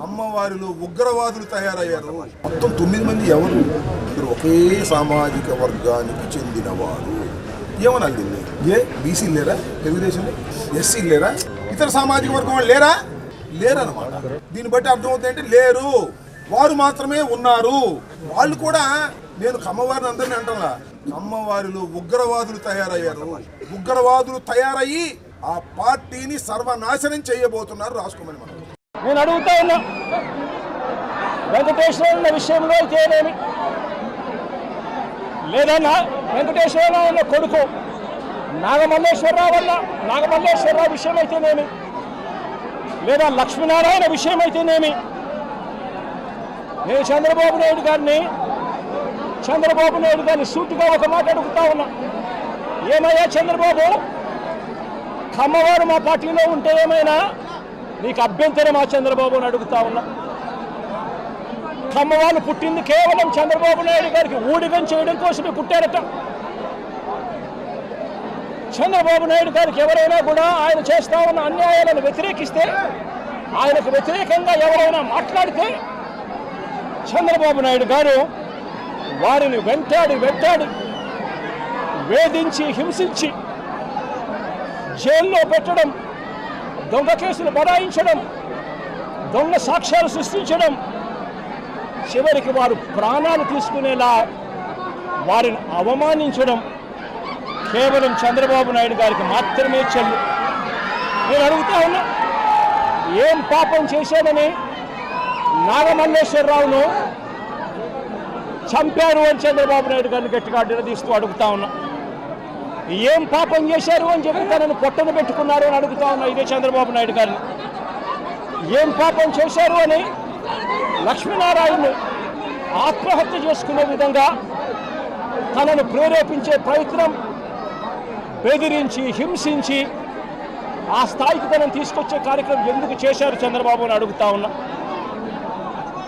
అమ్మవారిలో ఉగ్రవాదులు తయారయ్యారు. మొత్తం తొమ్మిది మంది ఎవరు? ఒకే సామాజిక వర్గానికి చెందినవారు. ఏమనాలి దీన్ని ఏ? బీసీ లేరా? తెలుగుదేశం? ఎస్సీ లేరా? ఇతర సామాజిక వర్గం వాళ్ళు లేరా? లేరనమాట దీన్ని బట్టి అర్థమవుతుంది అంటే లేరు. వారు మాత్రమే ఉన్నారు. వాళ్ళు కూడా నేను కమ్మవారిని అందరినీ అంటారా కమ్మవారిలో ఉగ్రవాదులు తయారయ్యారు. ఉగ్రవాదులు తయారయ్యి ఆ పార్టీని సర్వనాశనం చేయబోతున్నారు రాసుకోమని మనం నేను అడుగుతా ఉన్నా. వెంకటేశ్వర విషయంలో అయితేనేమి లేదా నా వెంకటేశ్వరరావు అన్న కొడుకు. నాగమల్లేశ్వరరావు వల్ల నాగమల్లేశ్వరరావు విషయం అయితేనేమి లేదా లక్ష్మీనారాయణ విషయం అయితేనేమి నేను చంద్రబాబు నాయుడు గారిని చంద్రబాబు నాయుడు గారిని సూటిగా ఒక మాట అడుగుతా ఉన్నా. ఏమయ్యా చంద్రబాబు? కమ్మవారు మా పార్టీలో ఉంటే ఏమైనా నీకు అభ్యంతరం ఆ చంద్రబాబు అని అడుగుతా ఉన్నా. కమ్మవాళ్ళు పుట్టింది కేవలం చంద్రబాబు నాయుడు గారికి ఊడిగం చేయడం కోసమే పుట్టారట. చంద్రబాబు నాయుడు గారికి ఎవరైనా కూడా ఆయన చేస్తా ఉన్న అన్యాయాలను వ్యతిరేకిస్తే ఆయనకు వ్యతిరేకంగా ఎవరైనా మాట్లాడితే చంద్రబాబు నాయుడు గారు వారిని వెంటాడి వెంటాడి వేధించి హింసించి జైల్లో పెట్టడం దొంగ కేసులు బడాయించడం దొంగ సాక్ష్యాలు సృష్టించడం చివరికి వారు ప్రాణాలు తీసుకునేలా వారిని అవమానించడం కేవలం చంద్రబాబు నాయుడు గారికి మాత్రమే చెల్లు. నేను అడుగుతా ఉన్నా ఏం పాపం చేశానని నాగమల్లేశ్వరరావును చంపారు అని చంద్రబాబు నాయుడు గారిని గట్టిగా నిలదీస్తూ అడుగుతా ఉన్నా. ఏం పాపం చేశారు అని చెప్పి తనను పొట్టను పెట్టుకున్నారు అని అడుగుతా ఉన్నా ఇదే చంద్రబాబు నాయుడు గారిని. ఏం పాపం చేశారు అని లక్ష్మీనారాయణను ఆత్మహత్య చేసుకునే విధంగా తనను ప్రేరేపించే ప్రయత్నం బెదిరించి హింసించి ఆ స్థాయికి తనను తీసుకొచ్చే కార్యక్రమం ఎందుకు చేశారు చంద్రబాబు అని అడుగుతా ఉన్నా.